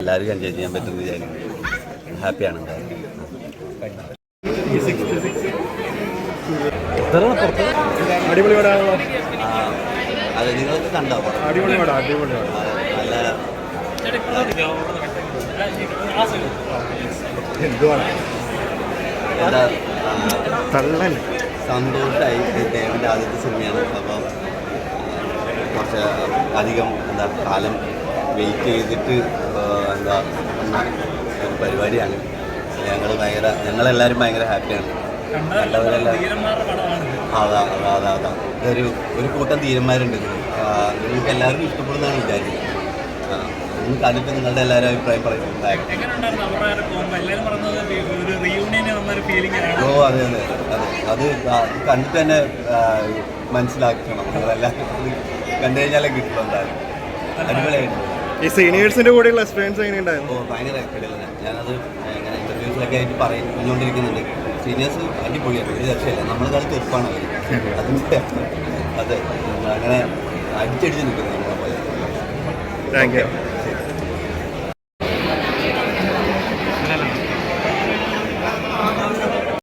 എല്ലാവർക്കും എൻജോയ് ചെയ്യാൻ പറ്റുമെന്ന് വിചാരിക്കുന്നു. ഹാപ്പിയാണ് അടിപൊളി അത് നിങ്ങൾക്ക് കണ്ടോ അടിപൊളി അടിപൊളി നല്ല എന്തുവാണ്? എന്താ തള്ളൻ സന്തോഷമായി ദേവന്റെ ആദ്യത്തെ സിനിമയാണ്. അപ്പം കുറച്ച് അധികം എന്താ കാലം വെയിറ്റ് ചെയ്തിട്ട് എന്താ ഒരു പരിപാടിയാണ്. ഞങ്ങൾ ഭയങ്കര ഞങ്ങളെല്ലാവരും ഭയങ്കര ഹാപ്പിയാണ്. കണ്ടവരെല്ലാം അതാ അതാ അതാ അതാ. ഇതൊരു ഒരു കൂട്ടം തീരന്മാരുണ്ട്. നിങ്ങൾക്ക് എല്ലാവർക്കും ഇഷ്ടപ്പെടുന്നതാണ് വിചാരിക്കുന്നത് ഒന്ന് കണ്ടിട്ട് നിങ്ങളുടെ എല്ലാവരും അഭിപ്രായം പറയുന്നുണ്ടായിരുന്നു ഓ അതെ അതെ. അതെ അത് കണ്ടിട്ട് തന്നെ മനസ്സിലാക്കണം നിങ്ങളെല്ലാവരും കണ്ടു കഴിഞ്ഞാലേ കിട്ടുള്ളൂ എന്തായാലും. അടിപൊളിയായിട്ട് ഈ സീനിയേഴ്സിന്റെ കൂടെയുള്ള എക്സ്പീരിയൻസ് എങ്ങനെ ഉണ്ടായിരുന്നു ഭയങ്കര കിടലാണ് ഞാനത് ഇങ്ങനെ ഇന്റർവ്യൂസിലൊക്കെ ആയിട്ട് പറഞ്ഞുകൊണ്ടിരിക്കുന്നുണ്ട്. സീനിയേഴ്സ് അടിപൊളിയാണ് ഒരു രക്ഷയില്ല. നമ്മളെക്കാൾ ചെറുപ്പാണ് അവർ അതിന്റെ അതെ അങ്ങനെ അടിച്ചടിച്ച് നിൽക്കുന്നത് നമ്മളെ പോലെ. Thank you